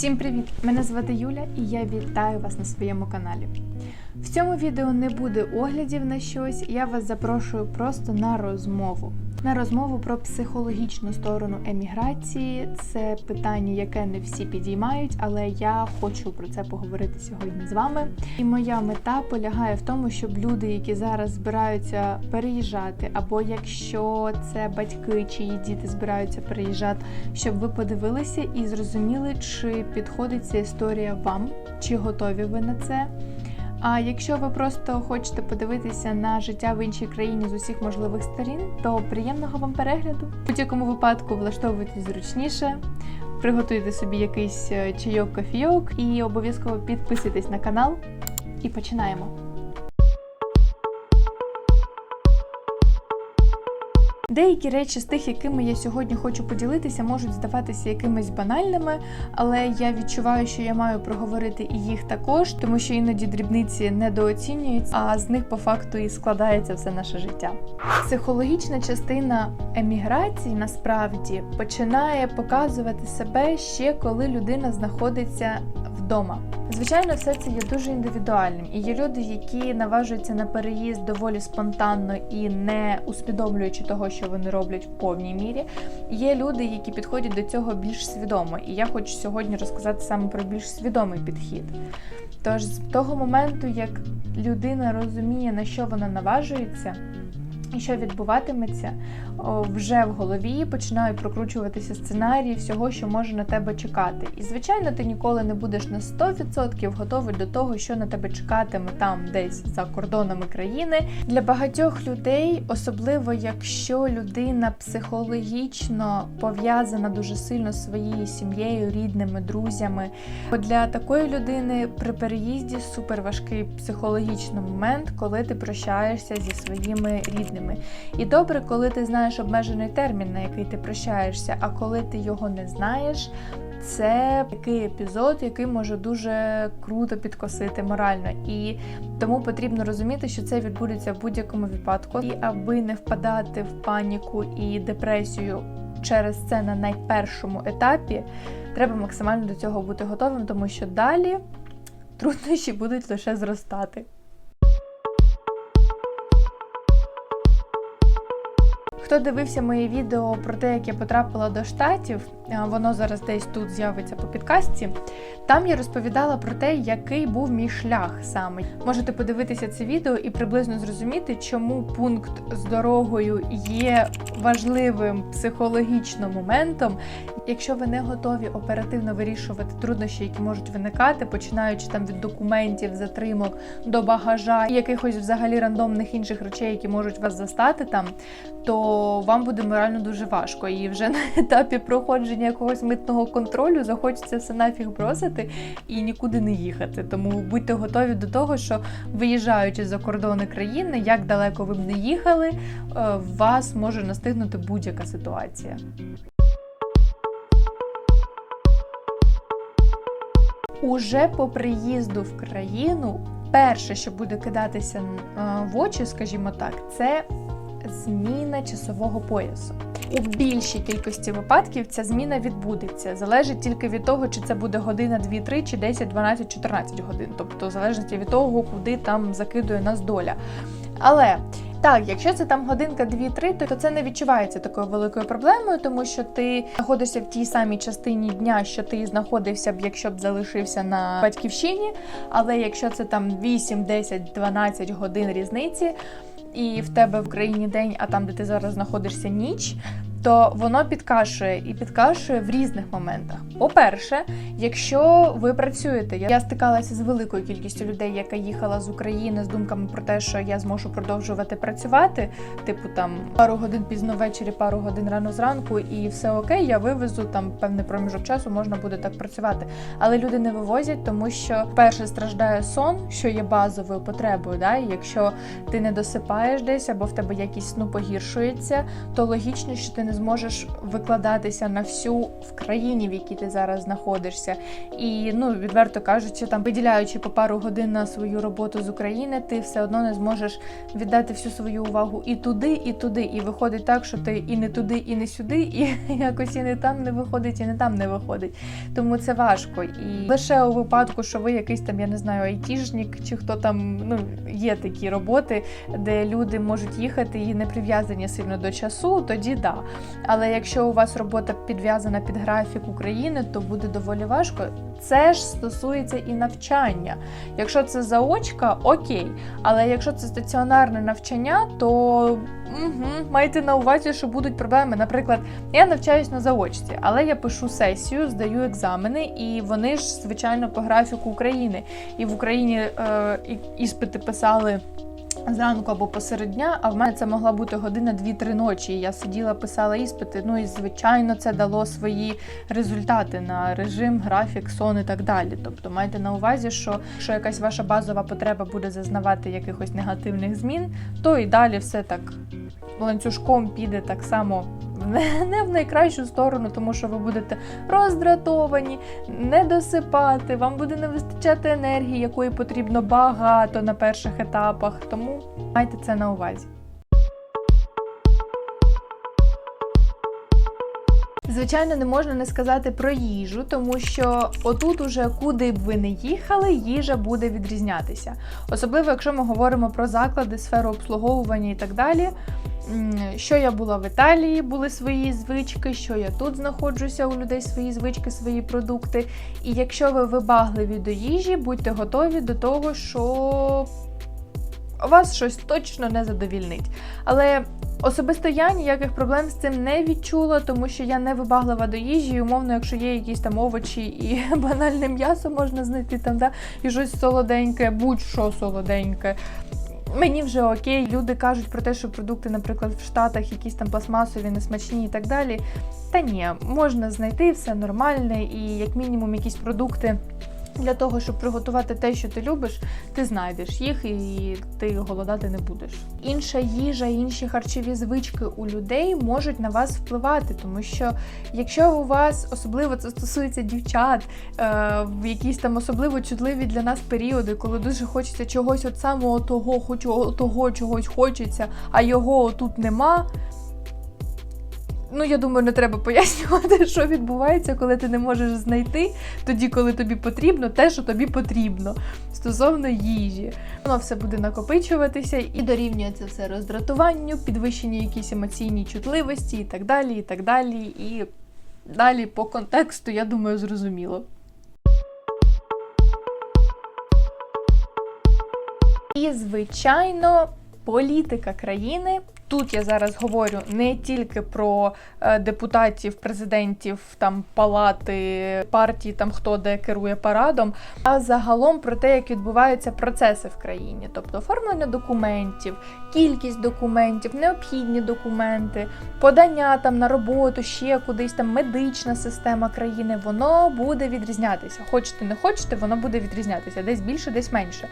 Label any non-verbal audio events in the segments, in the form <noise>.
Всім привіт! Мене звати Юля і я вітаю вас на своєму каналі. В цьому відео не буде оглядів на щось, я вас запрошую просто на розмову. На розмову про психологічну сторону еміграції. Це питання, яке не всі підіймають, але я хочу про це поговорити сьогодні з вами. І моя мета полягає в тому, щоб люди, які зараз збираються переїжджати, або якщо це батьки, чиї діти збираються переїжджати, щоб ви подивилися і зрозуміли, чи підходить ця історія вам, чи готові ви на це. А якщо ви просто хочете подивитися на життя в іншій країні з усіх можливих сторін, то приємного вам перегляду. В будь-якому випадку влаштовуйтесь зручніше, приготуйте собі якийсь е, чайок кофійок і обов'язково підписуйтесь на канал. І починаємо. Деякі речі з тих, якими я сьогодні хочу поділитися, можуть здаватися якимись банальними, але я відчуваю, що я маю проговорити і їх також, тому що іноді дрібниці недооцінюються, а з них по факту і складається все наше життя. Психологічна частина еміграції насправді починає показувати себе ще коли людина знаходиться вдома. Звичайно, все це є дуже індивідуальним, і є люди, які наважуються на переїзд доволі спонтанно і не усвідомлюючи того, що вони роблять в повній мірі. Є люди, які підходять до цього більш свідомо, і я хочу сьогодні розказати саме про більш свідомий підхід. Тож з того моменту, як людина розуміє, на що вона наважується. І що відбуватиметься, вже в голові починають прокручуватися сценарії всього, що може на тебе чекати. І, звичайно, ти ніколи не будеш на 100% готовий до того, що на тебе чекатиме там десь за кордонами країни. Для багатьох людей, особливо якщо людина психологічно пов'язана дуже сильно своєю сім'єю, рідними, друзями. Бо для такої людини при переїзді супер важкий психологічний момент, коли ти прощаєшся зі своїми рідними. І добре, коли ти знаєш обмежений термін, на який ти прощаєшся, а коли ти його не знаєш. Це такий епізод, який може дуже круто підкосити морально, і тому потрібно розуміти, що це відбудеться в будь-якому випадку. І аби не впадати в паніку і депресію через це на найпершому етапі, треба максимально до цього бути готовим, тому що далі труднощі будуть лише зростати. Хто дивився моє відео про те, як я потрапила до штатів, воно зараз десь тут з'явиться по підкасті. Там я розповідала про те, який був мій шлях саме. Можете подивитися це відео і приблизно зрозуміти, чому пункт з дорогою є важливим психологічним моментом. Якщо ви не готові оперативно вирішувати труднощі, які можуть виникати, починаючи там від документів, затримок до багажа і якихось взагалі рандомних інших речей, які можуть вас застати там, то вам буде морально дуже важко. І вже на етапі проходження якогось митного контролю захочеться все нафіг бросити і нікуди не їхати. Тому будьте готові до того, що виїжджаючи за кордони країни, як далеко ви б не їхали, вас може настигнути будь-яка ситуація. Уже по приїзду в країну, перше, що буде кидатися в очі, скажімо так, це зміна часового поясу. У більшій кількості випадків ця зміна відбудеться. Залежить тільки від того, чи це буде година, 2, 3, чи 10, 12, 14 годин. Тобто, в залежності від того, куди там закидує нас доля. Але так, якщо це там годинка 2-3, то це не відчувається такою великою проблемою, тому що ти знаходишся в тій самій частині дня, що ти знаходився б, якщо б залишився на батьківщині. Але якщо це там 8, 10, 12 годин різниці, і в тебе в країні день, а там, де ти зараз знаходишся, ніч. То воно підкашує і підкашує в різних моментах. По-перше, якщо ви працюєте, я стикалася з великою кількістю людей, яка їхала з України з думками про те, що я зможу продовжувати працювати, типу там пару годин пізно ввечері, пару годин рано зранку, і все окей, я вивезу там певний проміжок часу, можна буде так працювати. Але люди не вивозять, тому що перше страждає сон, що є базовою потребою. Да? І якщо ти не досипаєш десь або в тебе якісь сну погіршується, то логічно, що ти не не зможеш викладатися на всю в країні, в якій ти зараз знаходишся. І ну відверто кажучи, там виділяючи по пару годин на свою роботу з України, ти все одно не зможеш віддати всю свою увагу і туди, і туди. І виходить так, що ти і не туди, і не сюди, і <laughs> якось і не там не виходить, і не там не виходить. Тому це важко. І лише у випадку, що ви якийсь там, я не знаю, айтішник, чи хто там ну є такі роботи, де люди можуть їхати і не прив'язані сильно до часу, тоді да. Але якщо у вас робота підв'язана під графік України, то буде доволі важко. Це ж стосується і навчання. Якщо це заочка, окей. Але якщо це стаціонарне навчання, то угу, майте на увазі, що будуть проблеми. Наприклад, я навчаюсь на заочці, але я пишу сесію, здаю екзамени, і вони ж, звичайно, по графіку України. І в Україні е, іспити писали. Зранку або посеред дня, а в мене це могла бути година 2-3 ночі. Я сиділа, писала іспити. Ну і звичайно, це дало свої результати на режим, графік, сон і так далі. Тобто майте на увазі, що якщо якась ваша базова потреба буде зазнавати якихось негативних змін, то і далі все так ланцюжком піде так само не- в найкращу сторону, тому що ви будете роздратовані, не досипати, вам буде не вистачати енергії, якої потрібно багато на перших етапах. Тому майте це на увазі. Звичайно, не можна не сказати про їжу, тому що отут, уже куди б ви не їхали, їжа буде відрізнятися. Особливо, якщо ми говоримо про заклади, сферу обслуговування і так далі. Що я була в Італії, були свої звички, що я тут знаходжуся у людей свої звички, свої продукти. І якщо ви вибагливі до їжі, будьте готові до того, що вас щось точно не задовільнить. Але особисто я ніяких проблем з цим не відчула, тому що я не вибаглива до їжі. Умовно, якщо є якісь там овочі і <laughs> банальне м'ясо можна знайти там, да, і щось солоденьке, будь-що солоденьке. Мені вже окей, люди кажуть про те, що продукти, наприклад, в Штатах якісь там пластмасові, несмачні і так далі. Та ні, можна знайти все нормальне і як мінімум якісь продукти. Для того, щоб приготувати те, що ти любиш, ти знайдеш їх і ти голодати не будеш. Інша їжа, інші харчові звички у людей можуть на вас впливати, тому що якщо у вас особливо це стосується дівчат, е, в якісь там особливо чутливі для нас періоди, коли дуже хочеться чогось от самого того, того чогось хочеться, а його тут нема. Ну, я думаю, не треба пояснювати, <laughs> що відбувається, коли ти не можеш знайти тоді, коли тобі потрібно, те, що тобі потрібно стосовно їжі. Воно все буде накопичуватися і дорівнює це все роздратуванню, підвищенню якійсь емоційній чутливості і так далі. І так далі. І далі по контексту, я думаю, зрозуміло. І, звичайно, політика країни. Тут я зараз говорю не тільки про е, депутатів, президентів, там палати партії, там хто де керує парадом, а загалом про те, як відбуваються процеси в країні, тобто оформлення документів, кількість документів, необхідні документи, подання там на роботу, ще кудись там медична система країни, воно буде відрізнятися. Хочете, не хочете, воно буде відрізнятися, десь більше, десь менше.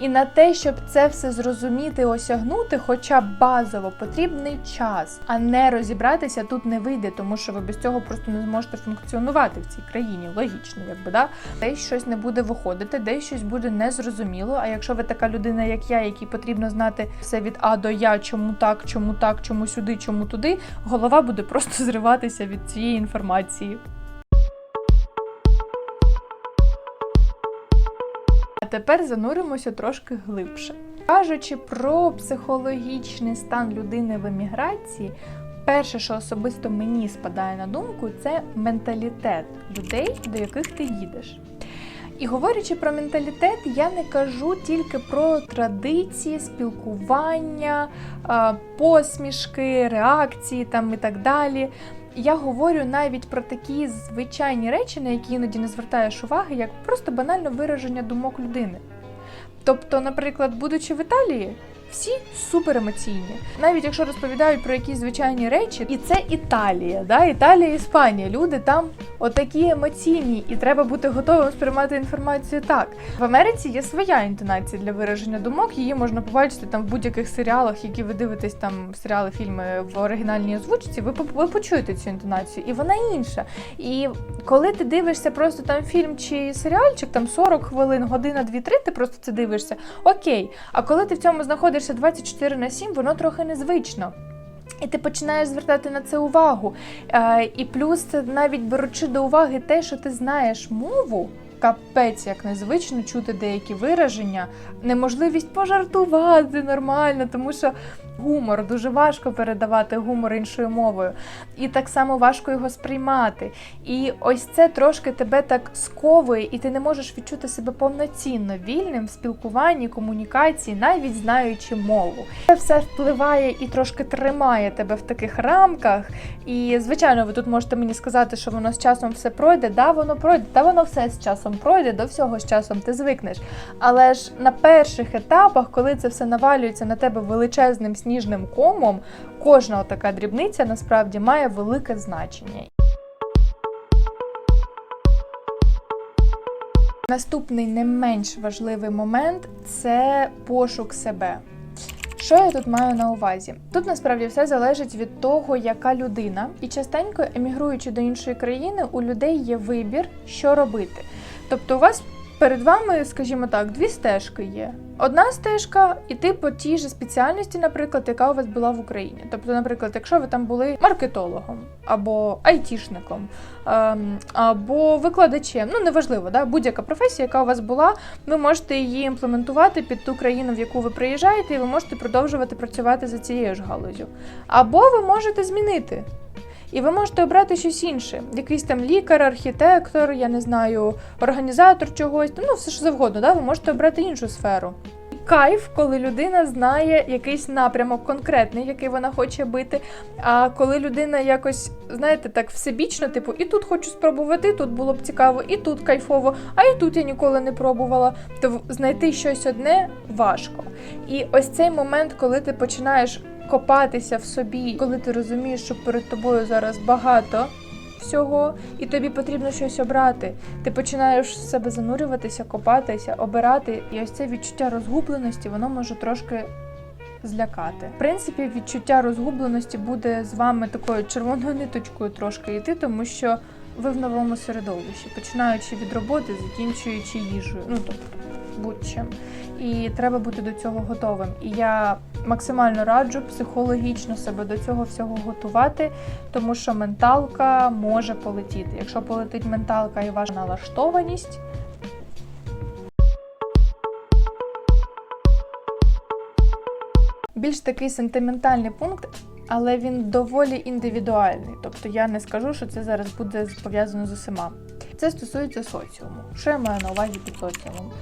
І на те, щоб це все зрозуміти, осягнути, хоча базово потрібний час, а не розібратися тут не вийде, тому що ви без цього просто не зможете функціонувати в цій країні. Логічно, якби да десь щось не буде виходити, десь щось буде незрозуміло. А якщо ви така людина, як я, якій потрібно знати все від А до Я, чому так, чому так, чому сюди, чому туди, голова буде просто <laughs> зриватися від цієї інформації. Тепер зануримося трошки глибше. Кажучи про психологічний стан людини в еміграції, перше, що особисто мені спадає на думку, це менталітет людей, до яких ти їдеш. І говорячи про менталітет, я не кажу тільки про традиції, спілкування, посмішки, реакції там і так далі. Я говорю навіть про такі звичайні речі, на які іноді не звертаєш уваги, як просто банально вираження думок людини. Тобто, наприклад, будучи в Італії, всі супер емоційні. Навіть якщо розповідають про якісь звичайні речі, і це Італія, да? Італія, Іспанія. Люди там отакі емоційні, і треба бути готовим сприймати інформацію так. В Америці є своя інтонація для вираження думок. Її можна побачити там в будь-яких серіалах, які ви дивитесь, там серіали, фільми в оригінальній озвучці. Ви, ви почуєте цю інтонацію, і вона інша. І коли ти дивишся просто там фільм чи серіальчик, там 40 хвилин, година, 2-3, ти просто це дивишся. Окей. А коли ти в цьому знаходишся 24 на 7, воно трохи незвично. І ти починаєш звертати на це увагу. Е, і плюс, навіть беручи до уваги те, що ти знаєш мову. Капець, як незвично чути деякі вираження, неможливість пожартувати нормально, тому що гумор дуже важко передавати гумор іншою мовою, і так само важко його сприймати. І ось це трошки тебе так сковує, і ти не можеш відчути себе повноцінно вільним в спілкуванні, комунікації, навіть знаючи мову. Це все впливає і трошки тримає тебе в таких рамках. І звичайно, ви тут можете мені сказати, що воно з часом все пройде. Да, воно пройде, та воно все з часом пройде, до всього з часом ти звикнеш. Але ж на перших етапах, коли це все навалюється на тебе величезним сніжним комом, кожна така дрібниця насправді має велике значення. Наступний не менш важливий момент це пошук себе. Що я тут маю на увазі? Тут насправді все залежить від того, яка людина, і частенько емігруючи до іншої країни, у людей є вибір, що робити. Тобто, у вас перед вами, скажімо так, дві стежки є. Одна стежка іти по тій же спеціальності, наприклад, яка у вас була в Україні. Тобто, наприклад, якщо ви там були маркетологом або айтішником, ем, або викладачем, ну неважливо, да? будь-яка професія, яка у вас була, ви можете її імплементувати під ту країну, в яку ви приїжджаєте, і ви можете продовжувати працювати за цією ж галузю. Або ви можете змінити. І ви можете обрати щось інше, якийсь там лікар, архітектор, я не знаю, організатор чогось, ну все що завгодно, да? ви можете обрати іншу сферу. Кайф, коли людина знає якийсь напрямок конкретний, який вона хоче бити. А коли людина якось, знаєте, так всебічно, типу, і тут хочу спробувати, тут було б цікаво, і тут кайфово, а і тут я ніколи не пробувала, то знайти щось одне важко. І ось цей момент, коли ти починаєш копатися в собі, коли ти розумієш, що перед тобою зараз багато всього, і тобі потрібно щось обрати. Ти починаєш в себе занурюватися, копатися, обирати, і ось це відчуття розгубленості, воно може трошки. Злякати. В принципі, відчуття розгубленості буде з вами такою червоною ниточкою трошки йти, тому що ви в новому середовищі, починаючи від роботи, закінчуючи їжею. Ну тобто будь-чим. І треба бути до цього готовим. І я максимально раджу психологічно себе до цього всього готувати, тому що менталка може полетіти. Якщо полетить менталка і ваша налаштованість. Більш такий сентиментальний пункт, але він доволі індивідуальний. Тобто я не скажу, що це зараз буде пов'язано з усіма. Це стосується соціуму. Що я маю на увазі під соціумом?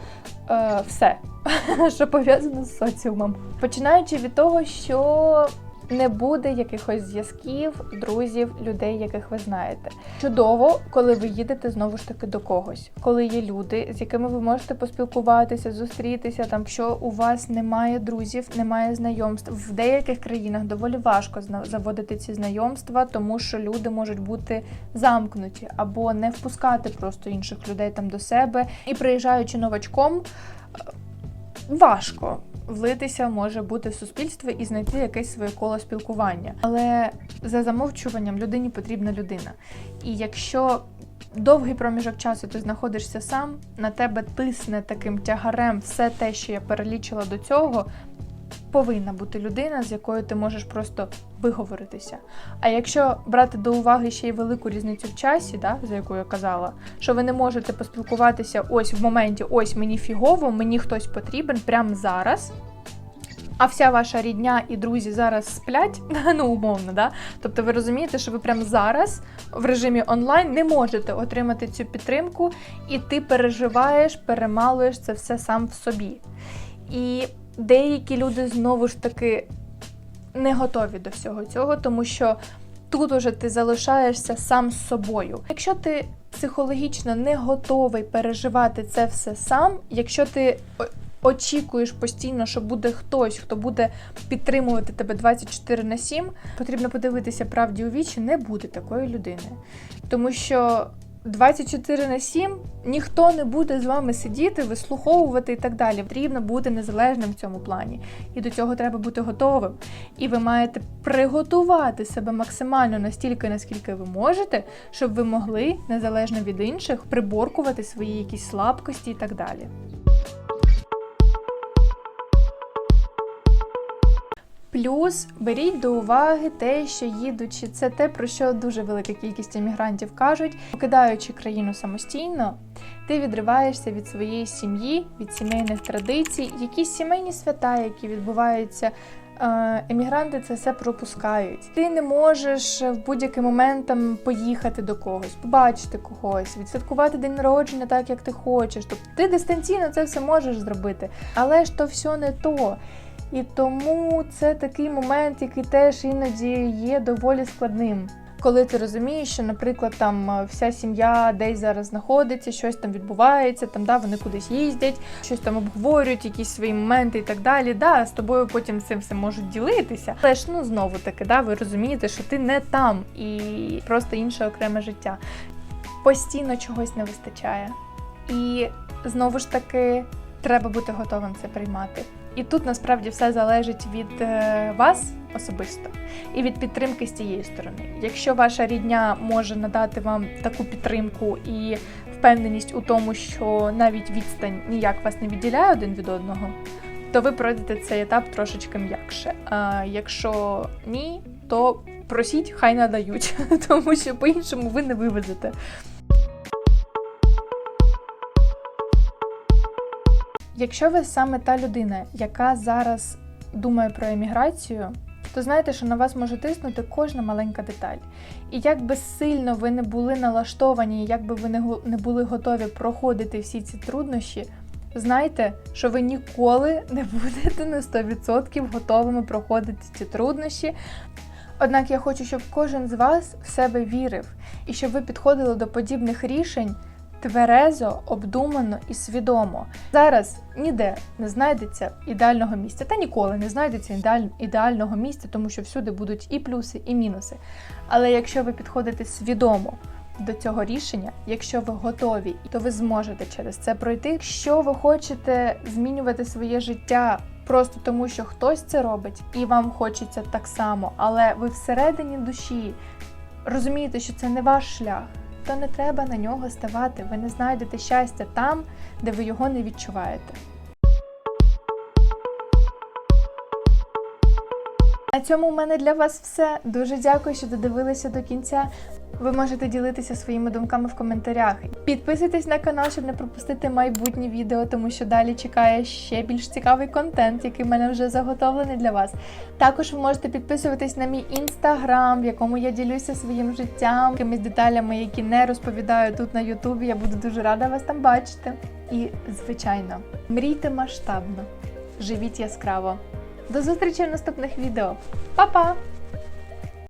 Е, все, <laughs> що пов'язано з соціумом. Починаючи від того, що не буде якихось зв'язків, друзів, людей, яких ви знаєте. Чудово, коли ви їдете знову ж таки до когось, коли є люди, з якими ви можете поспілкуватися, зустрітися. Там, що у вас немає друзів, немає знайомств. В деяких країнах доволі важко заводити ці знайомства, тому що люди можуть бути замкнуті або не впускати просто інших людей там до себе. І приїжджаючи новачком, е, важко влитися може бути в суспільство і знайти якесь своє коло спілкування. Але за замовчуванням людині потрібна людина. І якщо довгий проміжок часу ти знаходишся сам, на тебе тисне таким тягарем все те, що я перелічила до цього. Повинна бути людина, з якою ти можеш просто виговоритися. А якщо брати до уваги ще й велику різницю в часі, да, за яку я казала, що ви не можете поспілкуватися ось в моменті, ось мені фігово, мені хтось потрібен прямо зараз. А вся ваша рідня і друзі зараз сплять, <laughs> ну умовно, да? Тобто ви розумієте, що ви прямо зараз в режимі онлайн не можете отримати цю підтримку, і ти переживаєш, перемалуєш це все сам в собі. І деякі люди знову ж таки не готові до всього цього, тому що тут уже ти залишаєшся сам з собою. Якщо ти психологічно не готовий переживати це все сам, якщо ти очікуєш постійно, що буде хтось, хто буде підтримувати тебе 24 на 7, потрібно подивитися правді у вічі, не буде такої людини. Тому що 24 на 7 ніхто не буде з вами сидіти, вислуховувати і так далі. Потрібно бути незалежним в цьому плані. І до цього треба бути готовим. І ви маєте приготувати себе максимально настільки, наскільки ви можете, щоб ви могли, незалежно від інших, приборкувати свої якісь слабкості і так далі. Плюс беріть до уваги те, що їдучи, це те, про що дуже велика кількість емігрантів кажуть, покидаючи країну самостійно, ти відриваєшся від своєї сім'ї, від сімейних традицій, якісь сімейні свята, які відбуваються. е, Емігранти це все пропускають. Ти не можеш в будь-який момент там поїхати до когось, побачити когось, відсвяткувати день народження так, як ти хочеш. Тобто ти дистанційно це все можеш зробити, але ж то все не то. І тому це такий момент, який теж іноді є доволі складним. Коли ти розумієш, що, наприклад, там вся сім'я десь зараз знаходиться, щось там відбувається, там да, вони кудись їздять, щось там обговорюють, якісь свої моменти і так далі. Да, з тобою потім цим все можуть ділитися. Але ж ну знову таки, да, ви розумієте, що ти не там і просто інше окреме життя. Постійно чогось не вистачає. І знову ж таки треба бути готовим це приймати. І тут насправді все залежить від е, вас особисто і від підтримки з тієї сторони. Якщо ваша рідня може надати вам таку підтримку і впевненість у тому, що навіть відстань ніяк вас не відділяє один від одного, то ви пройдете цей етап трошечки м'якше. А якщо ні, то просіть, хай надають, <laughs> тому що по-іншому ви не вивезете. Якщо ви саме та людина, яка зараз думає про еміграцію, то знайте, що на вас може тиснути кожна маленька деталь. І як би сильно ви не були налаштовані, як би ви не були готові проходити всі ці труднощі, знайте, що ви ніколи не будете на 100% готовими проходити ці труднощі. Однак я хочу, щоб кожен з вас в себе вірив і щоб ви підходили до подібних рішень тверезо, обдумано і свідомо. Зараз ніде не знайдеться ідеального місця, та ніколи не знайдеться ідеаль- ідеального місця, тому що всюди будуть і плюси, і мінуси. Але якщо ви підходите свідомо до цього рішення, якщо ви готові, то ви зможете через це пройти. Якщо ви хочете змінювати своє життя. Просто тому, що хтось це робить, і вам хочеться так само, але ви всередині душі розумієте, що це не ваш шлях, то не треба на нього ставати. Ви не знайдете щастя там, де ви його не відчуваєте. На цьому у мене для вас все. Дуже дякую, що додивилися до кінця. Ви можете ділитися своїми думками в коментарях. Підписуйтесь на канал, щоб не пропустити майбутні відео, тому що далі чекає ще більш цікавий контент, який в мене вже заготовлений для вас. Також ви можете підписуватись на мій інстаграм, в якому я ділюся своїм життям, якимись деталями, які не розповідаю тут на Ютубі. Я буду дуже рада вас там бачити. І, звичайно, мрійте масштабно, живіть яскраво. До зустрічі в наступних відео. Па-па!